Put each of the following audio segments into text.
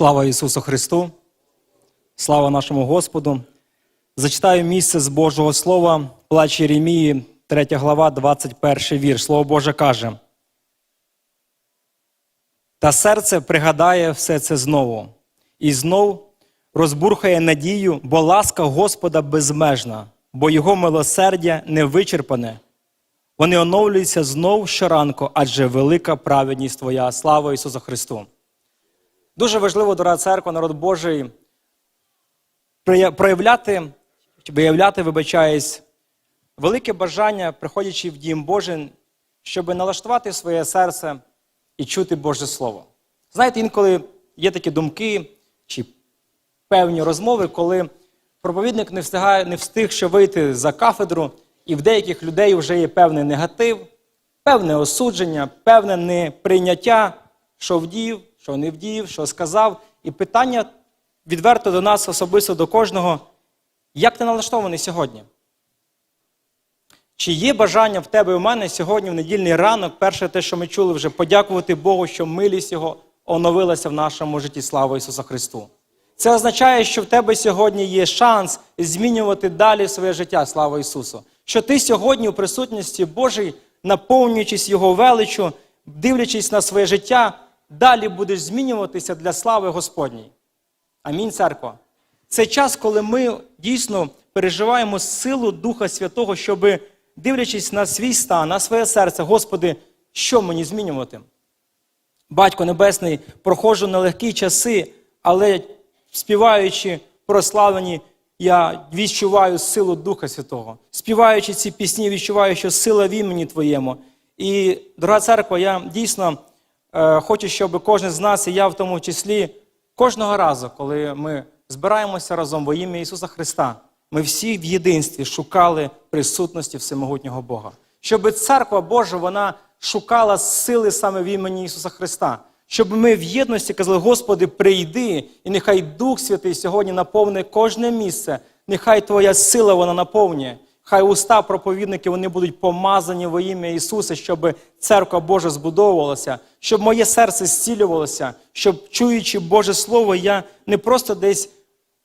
Слава Ісусу Христу! Слава нашому Господу! Зачитаю місце з Божого Слова, плач Єремії, 3 глава, 21 вірш. Слово Боже каже. Та серце пригадає все це знову, і знов розбурхає надію, бо ласка Господа безмежна, бо Його милосердя невичерпане. Вони оновлюються знов щоранку, адже велика праведність Твоя. Слава Ісусу Христу! Дуже важливо, дорога церква, народ Божий, проявляти, виявляти, вибачаюсь, велике бажання, приходячи в дім Божий, щоб налаштувати своє серце і чути Боже Слово. Знаєте, інколи є такі думки чи певні розмови, коли проповідник не встигає, не встиг ще вийти за кафедру, і в деяких людей вже є певний негатив, певне осудження, певне неприйняття, що вдів, що не вдів, що сказав. І питання відверто до нас, особисто до кожного, як ти налаштований сьогодні? Чи є бажання в тебе і в мене сьогодні, в недільний ранок, перше те, що ми чули вже, подякувати Богу, що милість Його оновилася в нашому житті. Слава Ісусу Христу. Це означає, що в тебе сьогодні є шанс змінювати далі своє життя, слава Ісусу. Що ти сьогодні у присутності Божій, наповнюючись Його величу, дивлячись на своє життя, далі будеш змінюватися для слави Господній. Амінь, церква. Це час, коли ми дійсно переживаємо силу Духа Святого, щоб, дивлячись на свій стан, на своє серце, Господи, що мені змінювати? Батько Небесний, проходжу нелегкі часи, але співаючи прославлені, я відчуваю силу Духа Святого. Співаючи ці пісні, відчуваю, що сила в імені Твоєму. І, дорога церква, я дійсно хочу, щоб кожен з нас, і я в тому числі, кожного разу, коли ми збираємося разом во ім'я Ісуса Христа, ми всі в єдинстві шукали присутності всемогутнього Бога. Щоб церква Божа вона шукала сили саме в імені Ісуса Христа. Щоб ми в єдності казали, Господи, прийди, і нехай Дух Святий сьогодні наповни кожне місце, нехай Твоя сила вона наповнює. Хай уста проповідники вони будуть помазані во ім'я Ісуса, щоб церква Божа збудовувалася, щоб моє серце зцілювалося, щоб, чуючи Боже Слово, я не просто десь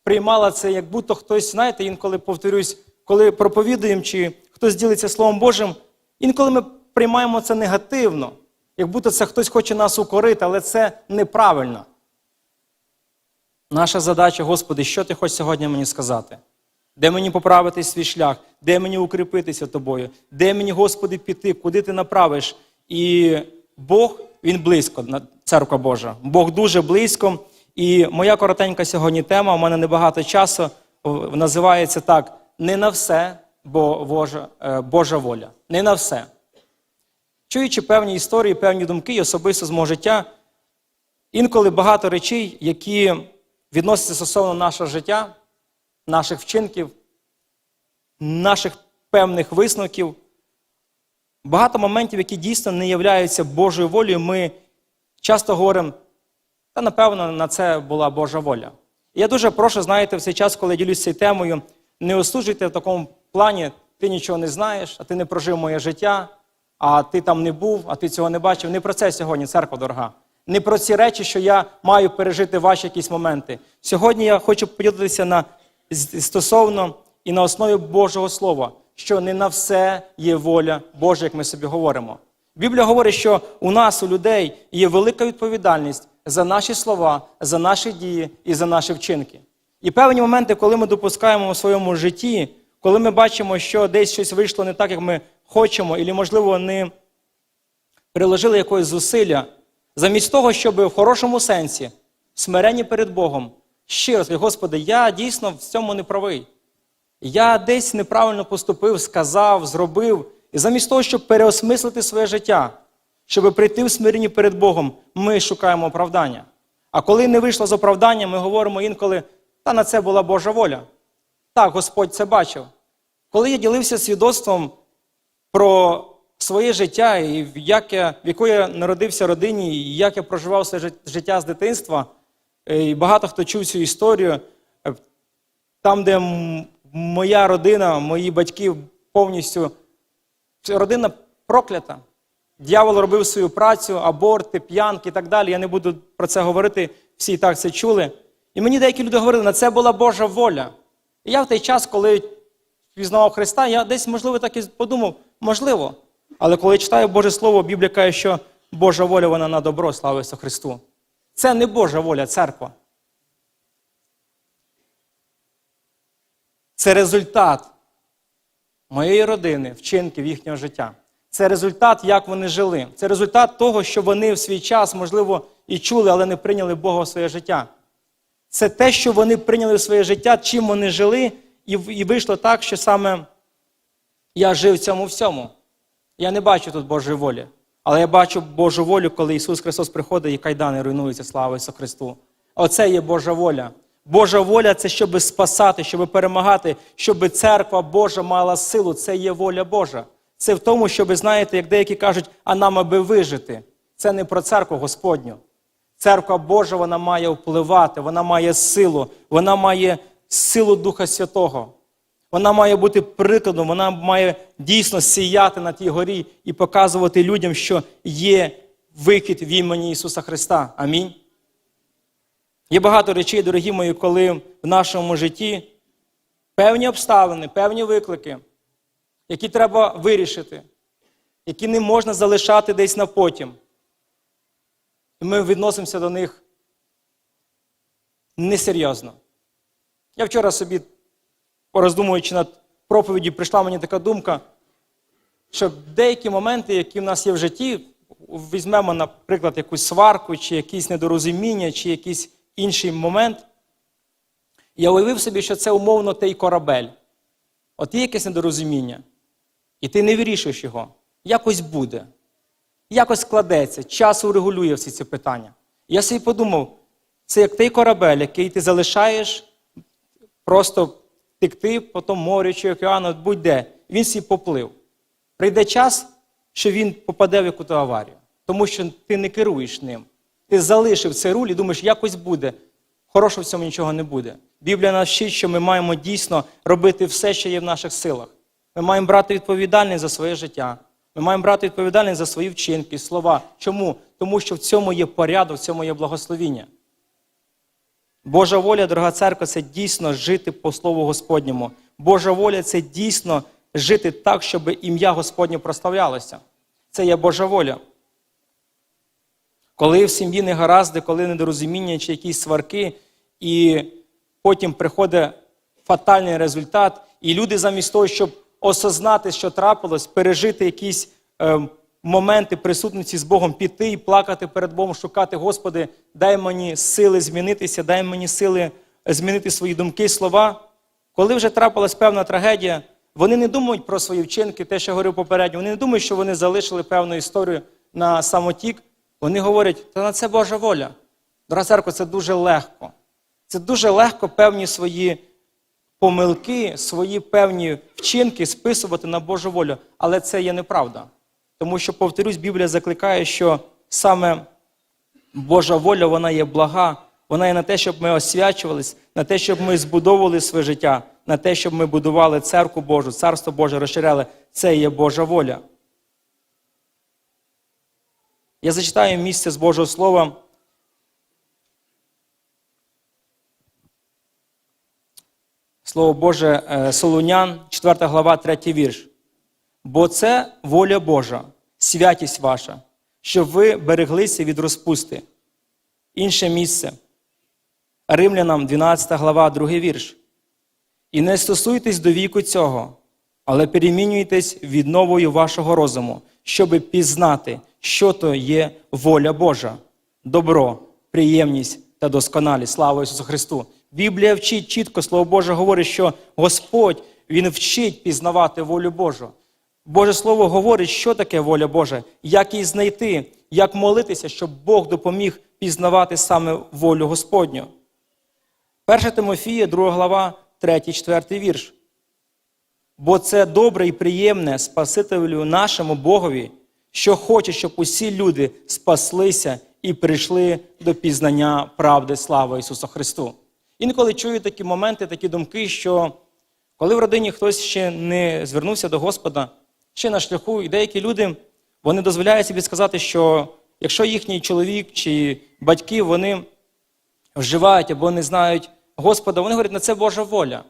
приймала це, як будто хтось, знаєте, інколи повторюсь, коли проповідуємо, чи хтось ділиться Словом Божим, інколи ми приймаємо це негативно, як будто це хтось хоче нас укорити, але це неправильно. Наша задача, Господи, що ти хочеш сьогодні мені сказати? Де мені поправити свій шлях, де мені укріпитися тобою, де мені, Господи, піти, куди ти направиш? І Бог, Він близько, церква Божа. Бог дуже близько. І моя коротенька сьогодні тема, у мене небагато часу, називається так: не на все, бо Божа, е, Божа воля. Не на все. Чуючи певні історії, певні думки і особисто з мого життя, інколи багато речей, які відносяться стосовно нашого життя, наших вчинків, наших певних висновків, багато моментів, які дійсно не являються Божою волею, ми часто говоримо, та напевно на це була Божа воля. І я дуже прошу, знаєте, в цей час, коли я ділюсь цією темою, не осуджуйте в такому плані, ти нічого не знаєш, а ти не прожив моє життя, а ти там не був, а ти цього не бачив. Не про це сьогодні, церква дорога. Не про ці речі, що я маю пережити ваші якісь моменти. Сьогодні я хочу поділитися на стосовно і на основі Божого Слова, що не на все є воля Божа, як ми собі говоримо. Біблія говорить, що у нас, у людей, є велика відповідальність за наші слова, за наші дії і за наші вчинки. І певні моменти, коли ми допускаємо у своєму житті, коли ми бачимо, що десь щось вийшло не так, як ми хочемо, і, можливо, не приложили якогось зусилля, замість того, щоб в хорошому сенсі, смиренні перед Богом, щиро Господи, я дійсно в цьому не правий. Я десь неправильно поступив, сказав, зробив. І замість того, щоб переосмислити своє життя, щоб прийти в смиренні перед Богом, ми шукаємо оправдання. А коли не вийшло з оправдання, ми говоримо інколи, та на це була Божа воля. Так, Господь це бачив. Коли я ділився свідоцтвом про своє життя, і як я, в якої я народився родині, і як я проживав своє життя з дитинства, е, і багато хто чув цю історію, е, там, де моя родина, мої батьки повністю, родина проклята. Дьявол робив свою працю, аборти, п'янки і так далі. Я не буду про це говорити, всі і так це чули. І мені деякі люди говорили, на це була Божа воля. І я в той час, коли пізнавав Христа, я десь, можливо, так і подумав, можливо. Але коли читаю Боже Слово, Біблія каже, що Божа воля вона на добро, слава Христу. Це не Божа воля, церква. Це результат моєї родини, вчинків їхнього життя. Це результат, як вони жили. Це результат того, що вони в свій час, можливо, і чули, але не прийняли Бога в своє життя. Це те, що вони прийняли в своє життя, чим вони жили, і, і вийшло так, що саме я жив в цьому всьому. Я не бачу тут Божої волі. Але я бачу Божу волю, коли Ісус Христос приходить і кайдани руйнуються, слава Ісусу Христу. Оце є Божа воля. Божа воля це щоб спасати, щоб перемагати, щоб церква Божа мала силу. Це є воля Божа. Це в тому, щоб, знаєте, як деякі кажуть, а нам аби вижити. Це не про церкву Господню. Церква Божа вона має впливати, вона має силу, вона має силу Духа Святого. Вона має бути прикладом, вона має дійсно сіяти на тій горі і показувати людям, що є вихід в імені Ісуса Христа. Амінь. Є багато речей, дорогі мої, коли в нашому житті певні обставини, певні виклики, які треба вирішити, які не можна залишати десь на потім. І ми відносимося до них несерйозно. Я вчора собі, пороздумуючи над проповіді, прийшла мені така думка, що деякі моменти, які в нас є в житті, візьмемо, наприклад, якусь сварку, чи якісь недорозуміння, чи якийсь інший момент. Я уявив собі, що це умовно той корабель. От є якесь недорозуміння, і ти не вирішуєш його. Якось буде. Якось складеться, час урегулює всі ці питання. Я собі подумав, це як той корабель, який ти залишаєш просто текти по тому морю чи океану, будь-де. Він всі поплив. Прийде час, що він попаде в яку-то аварію, тому що ти не керуєш ним. Ти залишив цей руль і думаєш, якось буде. Хорошого в цьому нічого не буде. Біблія нас вчить, що ми маємо дійсно робити все, що є в наших силах. Ми маємо брати відповідальність за своє життя. Ми маємо брати відповідальність за свої вчинки, слова. Чому? Тому що в цьому є порядок, в цьому є благословіння. Божа воля, дорога церква, це дійсно жити по Слову Господньому. Божа воля це дійсно жити так, щоб ім'я Господнє прославлялося. Це є Божа воля. Коли в сім'ї не гаразди, коли недорозуміння чи якісь сварки, і потім приходить фатальний результат, і люди замість того, щоб осознати, що трапилось, пережити якісь е, моменти присутності з Богом, піти і плакати перед Богом, шукати, Господи, дай мені сили змінитися, дай мені сили змінити свої думки, слова. Коли вже трапилась певна трагедія, вони не думають про свої вчинки, те, що я говорив попередньо, вони не думають, що вони залишили певну історію на самотік. Вони говорять, та на це Божа воля. Дорога церква, це дуже легко. Це дуже легко певні свої помилки, свої певні вчинки списувати на Божу волю. Але це є неправда. Тому що, повторюсь, Біблія закликає, що саме Божа воля, вона є блага, вона є на те, щоб ми освячувались, на те, щоб ми збудовували своє життя, на те, щоб ми будували церкву Божу, царство Боже розширяли. Це є Божа воля. Я зачитаю місце з Божого Слова. Слово Боже, е, Солунян, 4 глава, 3 вірш. Бо це воля Божа, святість ваша, щоб ви береглися від розпусти. Інше місце. Римлянам, 12 глава, 2 вірш. І не стосуйтесь до віку цього, але перемінюйтесь відновою вашого розуму, щоби пізнати, що то є воля Божа, добро, приємність та досконалість. Слава Ісусу Христу! Біблія вчить чітко, Слово Боже говорить, що Господь Він вчить пізнавати волю Божу. Боже Слово говорить, що таке воля Божа, як її знайти, як молитися, щоб Бог допоміг пізнавати саме волю Господню. 1 Тимофія, 2 глава, 3, 4 вірш. Бо це добре і приємне Спасителю нашому Богові, що хоче, щоб усі люди спаслися і прийшли до пізнання правди слави Ісусу Христу. Інколи чую такі моменти, такі думки, що коли в родині хтось ще не звернувся до Господа, ще на шляху, і деякі люди вони дозволяють собі сказати, що якщо їхній чоловік чи батьки вони вживають або не знають Господа, вони говорять, на це Божа воля.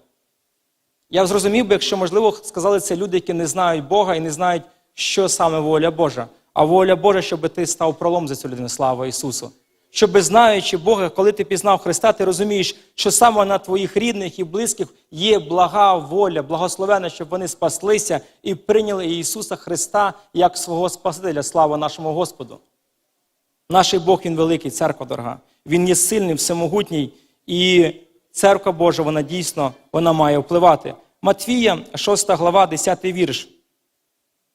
Я зрозумів би, якщо, можливо, сказали це люди, які не знають Бога і не знають, що саме воля Божа. А воля Божа, щоб ти став пролом за цю людину, слава Ісусу. Щоб, знаючи Бога, коли ти пізнав Христа, ти розумієш, що саме на твоїх рідних і близьких є блага воля, благословена, щоб вони спаслися і прийняли Ісуса Христа як свого Спасителя, слава нашому Господу. Наш Бог Він великий, церква дорога. Він є сильний, всемогутній, і церква Божа, вона дійсно вона має впливати. Матвія, 6 глава, 10 вірш.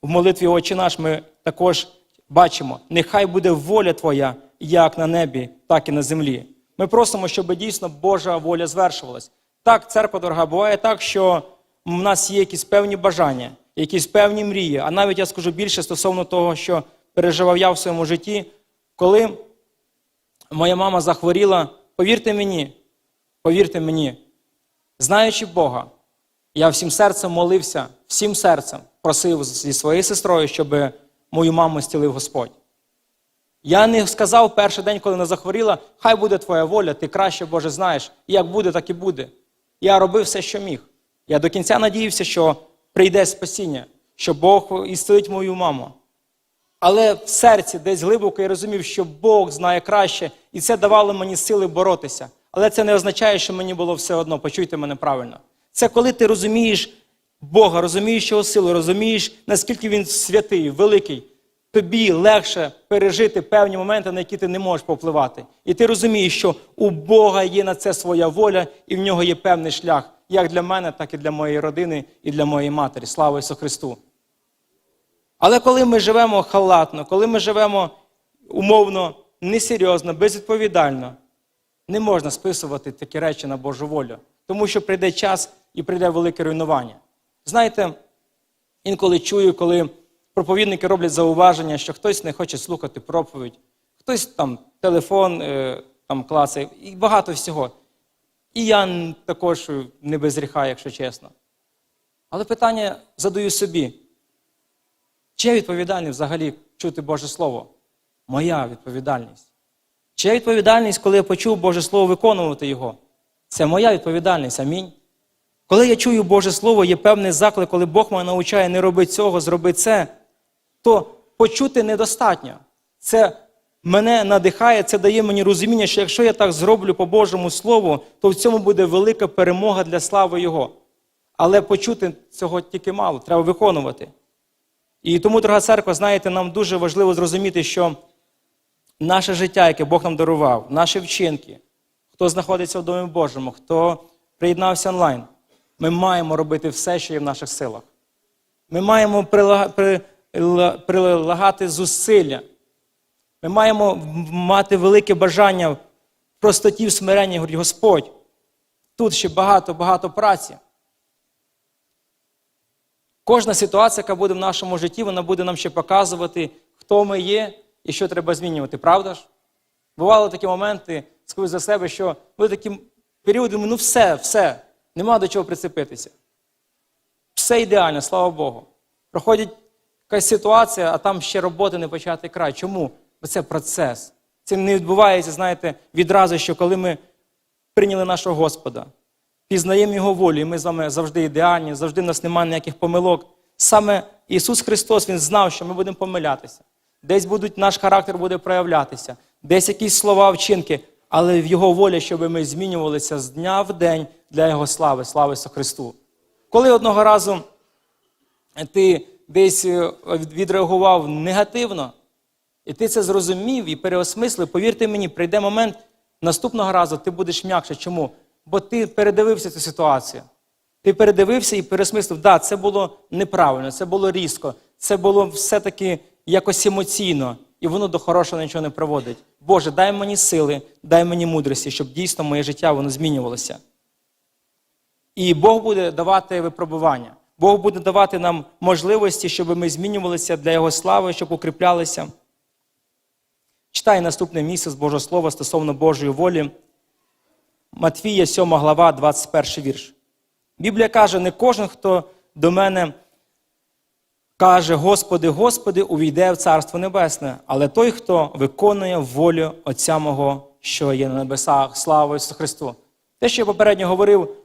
В молитві Отче наш ми також бачимо: нехай буде воля Твоя, як на небі, так і на землі. Ми просимо, щоб дійсно Божа воля звершувалась. Так, церква дорога, буває так, що в нас є якісь певні бажання, якісь певні мрії. А навіть я скажу більше стосовно того, що переживав я в своєму житті, коли моя мама захворіла, повірте мені, повірте мені, знаючи Бога, я всім серцем молився, всім серцем просив зі своєю сестрою, щоб мою маму стілив Господь. Я не сказав перший день, коли вона захворіла, хай буде твоя воля, ти краще, Боже, знаєш. І як буде, так і буде. Я робив все, що міг. Я до кінця надіявся, що прийде спасіння, що Бог ісцелить мою маму. Але в серці десь глибоко я розумів, що Бог знає краще, і це давало мені сили боротися. Але це не означає, що мені було все одно. Почуйте мене правильно. Це коли ти розумієш Бога, розумієш його силу, розумієш, наскільки він святий, великий. Тобі легше пережити певні моменти, на які ти не можеш повпливати. І ти розумієш, що у Бога є на це своя воля, і в нього є певний шлях, як для мене, так і для моєї родини, і для моєї матері. Слава Ісусу Христу! Але коли ми живемо халатно, коли ми живемо умовно несерйозно, безвідповідально, не можна списувати такі речі на Божу волю, тому що прийде час і прийде велике руйнування. Знаєте, інколи чую, коли проповідники роблять зауваження, що хтось не хоче слухати проповідь, хтось там телефон е, там клацає, і багато всього. І я також не без гріха, якщо чесно. Але питання задаю собі. Чи я відповідальний взагалі чути Боже Слово? Моя відповідальність. Чи я відповідальність, коли я почув Боже Слово виконувати його? Це моя відповідальність. Амінь. Коли я чую Боже Слово, є певний заклик, коли Бог мене навчає не роби цього, зроби це, то почути недостатньо. Це мене надихає, це дає мені розуміння, що якщо я так зроблю по Божому Слову, то в цьому буде велика перемога для слави Його. Але почути цього тільки мало, треба виконувати. І тому, дорога церква, знаєте, нам дуже важливо зрозуміти, що наше життя, яке Бог нам дарував, наші вчинки, хто знаходиться в Домі Божому, хто приєднався онлайн, ми маємо робити все, що є в наших силах. Ми маємо прилагати зусилля. Ми маємо мати велике бажання в простоті в смиренні, говорить Господь. Тут ще багато-багато праці. Кожна ситуація, яка буде в нашому житті, вона буде нам ще показувати, хто ми є і що треба змінювати, правда ж? Бували такі моменти, скажу за себе, що були такі періоди, ну все, все, нема до чого прицепитися. Все ідеально, слава Богу. Проходить якась ситуація, а там ще роботи не почати край. Чому? Бо це процес. Це не відбувається, знаєте, відразу, що коли ми прийняли нашого Господа, пізнаємо Його волю, і ми з вами завжди ідеальні, завжди в нас немає ніяких помилок. Саме Ісус Христос Він знав, що ми будемо помилятися. Десь будуть, наш характер буде проявлятися, десь якісь слова, вчинки, але в Його волі, щоб ми змінювалися з дня в день для Його слави, слави Христу. Коли одного разу ти десь відреагував негативно, і ти це зрозумів і переосмислив, повірте мені, прийде момент наступного разу ти будеш м'якше. Чому? Бо ти передивився цю ситуацію. Ти передивився і пересмислив, да, це було неправильно, це було різко, це було все-таки якось емоційно, і воно до хорошого нічого не приводить. Боже, дай мені сили, дай мені мудрості, щоб дійсно моє життя воно змінювалося. І Бог буде давати випробування. Бог буде давати нам можливості, щоб ми змінювалися для Його слави, щоб укріплялися. Читай наступне місце з Божого Слова стосовно Божої волі. Матвія, 7 глава, 21 вірш. Біблія каже: не кожен, хто до мене каже: Господи, Господи, увійде в Царство Небесне, але той, хто виконує волю Отця мого, що є на небесах, слава Ісусу Христу. Те, що я попередньо говорив,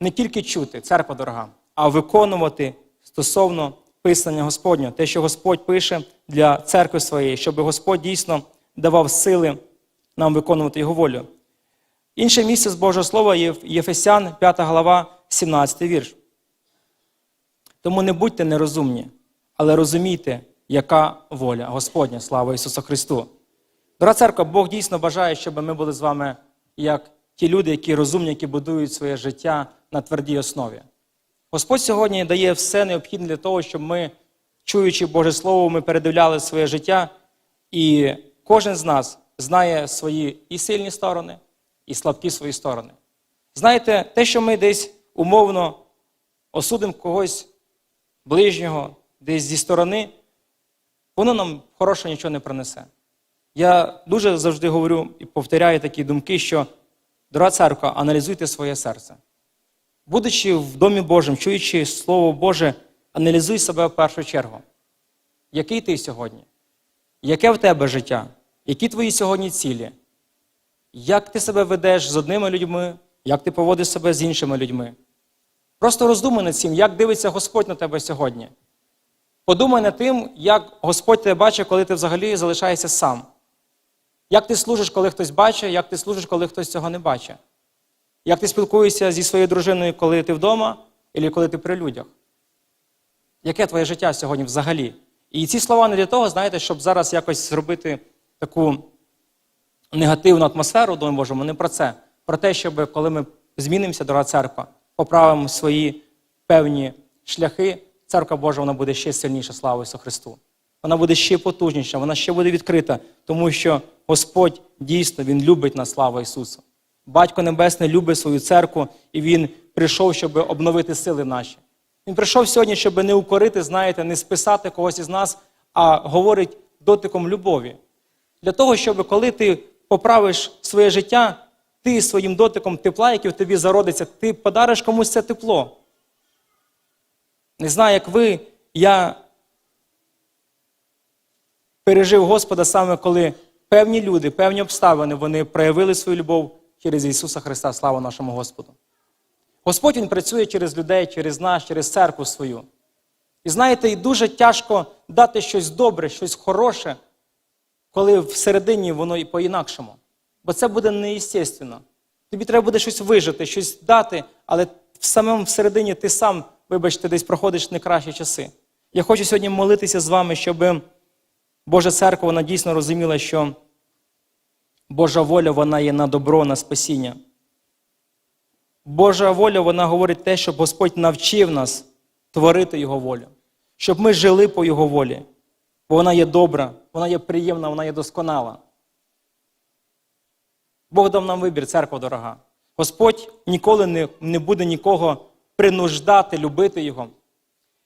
не тільки чути, церква дорога, а виконувати стосовно писання Господнього, те, що Господь пише для церкви своєї, щоб Господь дійсно давав сили нам виконувати Його волю. Інше місце з Божого Слова є Єфесян, 5 глава, 17 вірш. Тому не будьте нерозумні, але розумійте, яка воля Господня, слава Ісусу Христу. Дорога церква, Бог дійсно бажає, щоб ми були з вами як ті люди, які розумні, які будують своє життя на твердій основі. Господь сьогодні дає все необхідне для того, щоб ми, чуючи Боже Слово, ми передивляли своє життя, і кожен з нас знає свої і сильні сторони, і слабкі свої сторони. Знаєте, те, що ми десь умовно осудимо когось ближнього, десь зі сторони, воно нам хорошого нічого не принесе. Я дуже завжди говорю і повторяю такі думки, що, дорога церква, аналізуйте своє серце. Будучи в Домі Божому, чуючи Слово Боже, аналізуй себе в першу чергу. Який ти сьогодні? Яке в тебе життя? Які твої сьогодні цілі? Як ти себе ведеш з одними людьми, як ти поводиш себе з іншими людьми? Просто роздумай над цим, як дивиться Господь на тебе сьогодні. Подумай над тим, як Господь тебе бачить, коли ти взагалі залишаєшся сам. Як ти служиш, коли хтось бачить, як ти служиш, коли хтось цього не бачить. Як ти спілкуєшся зі своєю дружиною, коли ти вдома, або коли ти при людях? Яке твоє життя сьогодні взагалі? І ці слова не для того, знаєте, щоб зараз якось зробити таку негативну атмосферу в Домі Божому, не про це. Про те, щоб коли ми змінимося, дорога церква, поправимо свої певні шляхи, церква Божа вона буде ще сильніша, слава Ісусу Христу. Вона буде ще потужніша, вона ще буде відкрита, тому що Господь дійсно Він любить нас, слава Ісусу. Батько Небесний любить свою церкву, і Він прийшов, щоб обновити сили наші. Він прийшов сьогодні, щоб не укорити, знаєте, не списати когось із нас, а говорить дотиком любові. Для того, щоб коли ти поправиш своє життя, ти своїм дотиком тепла, який в тобі зародиться, ти подариш комусь це тепло. Не знаю, як ви, я пережив Господа саме коли певні люди, певні обставини, вони проявили свою любов через Ісуса Христа, слава нашому Господу. Господь Він працює через людей, через нас, через церкву свою. І знаєте, і дуже тяжко дати щось добре, щось хороше, коли всередині воно і по-інакшому. Бо це буде неестественно. Тобі треба буде щось вижити, щось дати, але в самому всередині ти сам, вибачте, десь проходиш не кращі часи. Я хочу сьогодні молитися з вами, щоб Божа церква вона дійсно розуміла, що Божа воля вона є на добро, на спасіння. Божа воля вона говорить те, щоб Господь навчив нас творити Його волю, щоб ми жили по Його волі. Бо вона є добра, вона є приємна, вона є досконала. Бог дав нам вибір, церква дорога. Господь ніколи не, не буде нікого принуждати, любити Його.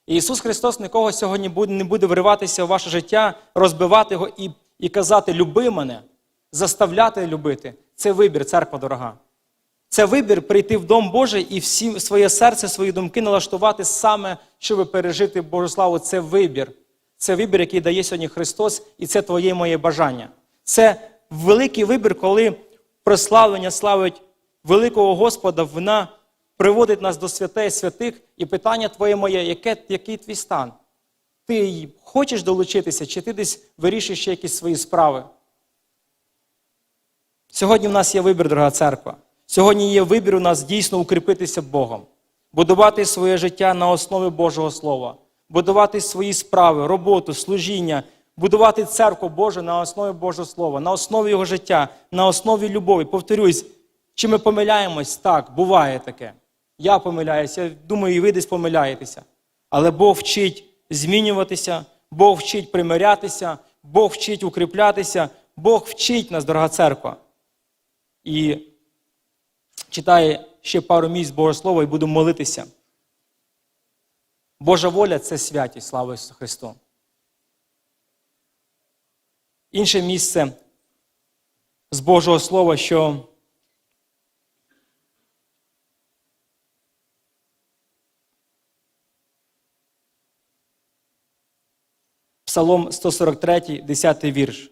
І Ісус Христос нікого сьогодні не буде вриватися в ваше життя, розбивати його і, і казати Люби мене, заставляти любити. Це вибір, церква дорога. Це вибір прийти в Дом Божий і всі своє серце, свої думки налаштувати саме, щоб пережити Божу славу. Це вибір. Це вибір, який дає сьогодні Христос, і це твоє і моє бажання. Це великий вибір, коли прославлення славить великого Господа, вона приводить нас до святей святих, і питання твоє моє, яке, який твій стан? Ти хочеш долучитися, чи ти десь вирішуєш ще якісь свої справи? Сьогодні в нас є вибір, дорога церква. Сьогодні є вибір у нас дійсно укріпитися Богом, будувати своє життя на основі Божого Слова, будувати свої справи, роботу, служіння, будувати церкву Божу на основі Божого Слова, на основі Його життя, на основі любові. Повторюсь, чи ми помиляємось? Так, буває таке. Я помиляюся, думаю, і ви десь помиляєтеся. Але Бог вчить змінюватися, Бог вчить примирятися, Бог вчить укріплятися, Бог вчить нас, дорога церква. І читає ще пару місць Божого Слова і буду молитися. Божа воля це святість, слава Ісусу Христу. Інше місце з Божого Слова, що Псалом 143, 10 вірш.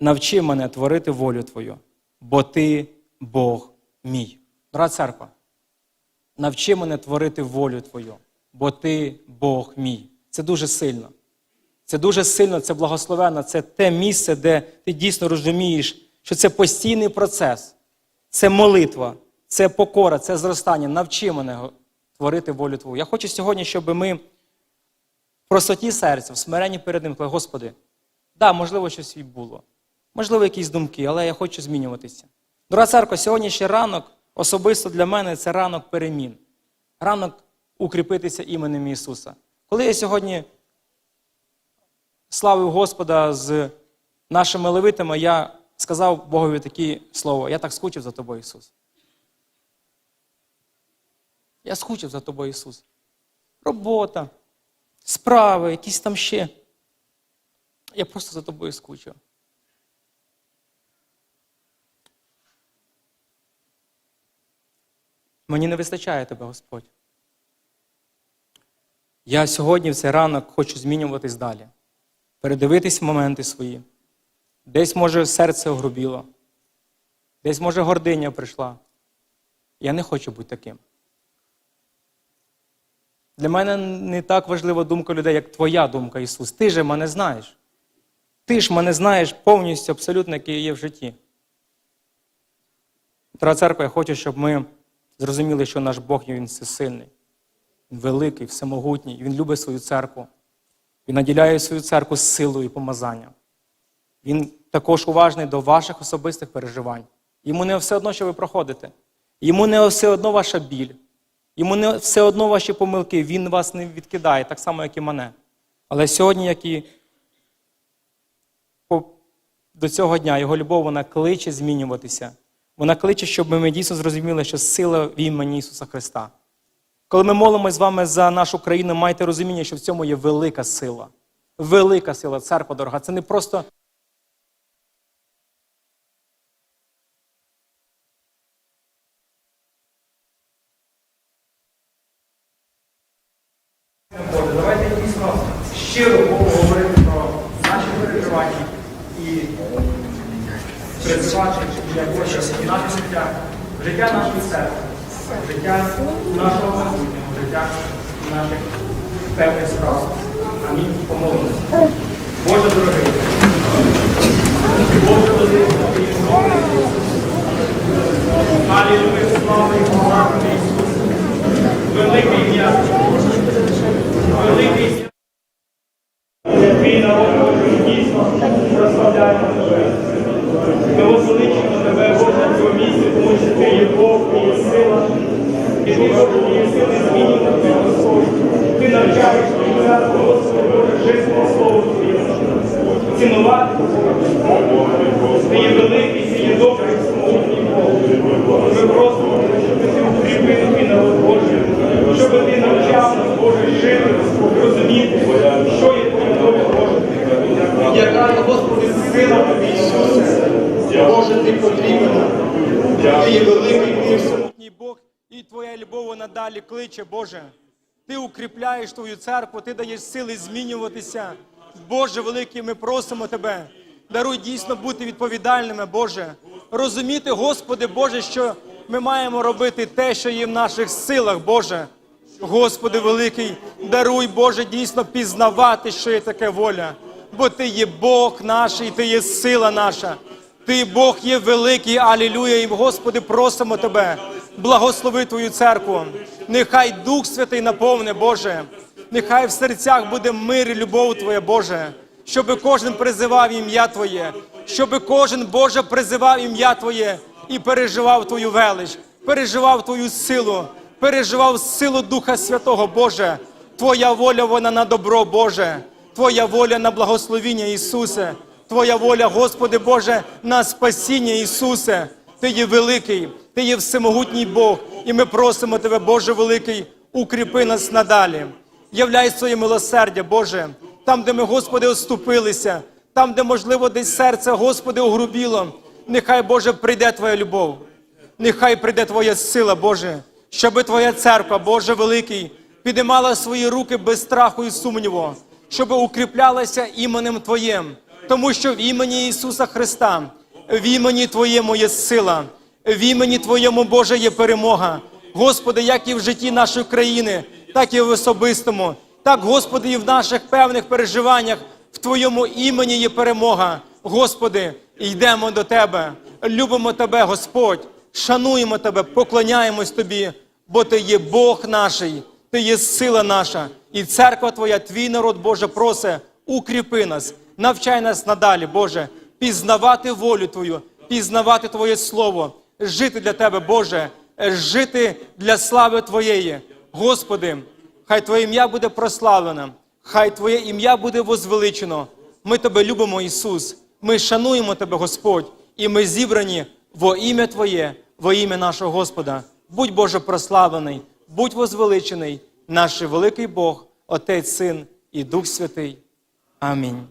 Навчи мене творити волю Твою, бо Ти Бог мій. Дорога церква, навчи мене творити волю Твою, бо Ти Бог мій. Це дуже сильно. Це дуже сильно, це благословенно, це те місце, де ти дійсно розумієш, що це постійний процес, це молитва, це покора, це зростання. Навчи мене творити волю Твою. Я хочу сьогодні, щоб ми простоті серця, в смиренні перед Ним, сказали, Господи, да, можливо, щось і було, можливо, якісь думки, але я хочу змінюватися. Дорога церква, сьогоднішній ранок особисто для мене це ранок перемін, ранок укріпитися іменем Ісуса. Коли я сьогодні славив Господа з нашими левитами, я сказав Богові такі слова: я так скучив за тобою, Ісус. Я скучив за тобою, Ісус. Робота, справи, якісь там ще. Я просто за тобою скучив. Мені не вистачає тебе, Господь. Я сьогодні в цей ранок хочу змінюватись далі, передивитись моменти свої. Десь, може, серце огрубіло, десь, може, гординя прийшла. Я не хочу бути таким. Для мене не так важлива думка людей, як твоя думка, Ісус. Ти же мене знаєш. Ти ж мене знаєш повністю, абсолютно, який є в житті. Дорога церква, я хочу, щоб ми зрозуміли, що наш Бог Він всесильний, Він великий, всемогутній, Він любить свою церкву. Він наділяє свою церкву силою і помазанням. Він також уважний до ваших особистих переживань. Йому не все одно, що ви проходите. Йому не все одно ваша біль. Йому не все одно ваші помилки. Він вас не відкидає, так само, як і мене. Але сьогодні, як і до цього дня, його любов вона кличе змінюватися. Вона кличе, щоб ми дійсно зрозуміли, що сила в імені Ісуса Христа. Коли ми молимось з вами за нашу країну, майте розуміння, що в цьому є велика сила. Велика сила, церква дорога. Це не просто. Боже, давайте дійсно щиро Богу говорити про наші переживання і призивати для Божа в наше життя, в життя нашої церкви, в життя нашого майбутнього, в життя наших певних справ. Амінь. Помолимося. Боже дорогий. Боже великий, Алілуя, слава і слава Ісус. Великий ім'я. Великий ім'я. Твій народ Божий дійсно прославляємо тебе. Ми возвеличимо тебе, Боже, в цьому місці, тому що ти є Бог, ти є сила. І ти Бог, є сили змінювати, Господь. Ти навчаєш твою церкву, Господи, Боже, жити по слову Твоєму. Цінувати. Ти є великий, ти є добрий, самотній Бог. Ми просимо, щоб ти укріпив твій народ Божий, щоб ти навчав нас, Боже, жити, Господь, розуміти, що є твоїм домом Боже. Яка, Господи, сила тобі, Ісусе. Боже, ти потрібен. Ти є великий. Всемогутній Бог і твоя любов вона далі кличе, Боже. Ти укріпляєш твою церкву, ти даєш сили змінюватися. Боже великий, ми просимо Тебе. Даруй дійсно бути відповідальними, Боже. Розуміти, Господи, Боже, що ми маємо робити те, що є в наших силах, Боже. Господи великий, даруй, Боже, дійсно пізнавати, що є таке воля. Бо Ти є Бог наш, і Ти є сила наша. Ти Бог є великий, алілюя, і Господи, просимо Тебе, благослови Твою церкву. Нехай Дух Святий наповне, Боже. Нехай в серцях буде мир і любов Твоя, Боже. Щоби кожен призивав ім'я Твоє, щоби кожен, Боже, призивав ім'я Твоє і переживав Твою велич, переживав Твою силу, переживав силу Духа Святого, Боже. Твоя воля вона на добро, Боже. Твоя воля на благословіння, Ісусе. Твоя воля, Господи Боже, на спасіння, Ісусе. Ти є великий, Ти є всемогутній Бог. І ми просимо Тебе, Боже великий, укріпи нас надалі. Являй своє милосердя, Боже, там, де ми, Господи, оступилися, там, де, можливо, десь серце, Господи, огрубіло. Нехай, Боже, прийде Твоя любов. Нехай прийде Твоя сила, Боже, щоби Твоя церква, Боже великий, підіймала свої руки без страху і сумніву, щоб укріплялися іменем Твоїм, тому що в імені Ісуса Христа, в імені Твоєму є сила, в імені Твоєму Боже є перемога. Господи, як і в житті нашої країни, так і в особистому, так, Господи, і в наших певних переживаннях в Твоєму імені є перемога. Господи, йдемо до Тебе, любимо Тебе, Господь, шануємо Тебе, поклоняємось Тобі, бо Ти є Бог наш, Ти є сила наша, і церква Твоя, Твій народ, Боже, просе, укріпи нас, навчай нас надалі, Боже, пізнавати волю Твою, пізнавати Твоє Слово, жити для Тебе, Боже, жити для слави Твоєї. Господи, хай Твоє ім'я буде прославлене, хай Твоє ім'я буде возвеличено. Ми Тебе любимо, Ісус, ми шануємо Тебе, Господь, і ми зібрані во ім'я Твоє, во ім'я нашого Господа. Будь Боже прославлений, будь возвеличений, наш великий Бог, Отець, Син і Дух Святий. Амінь.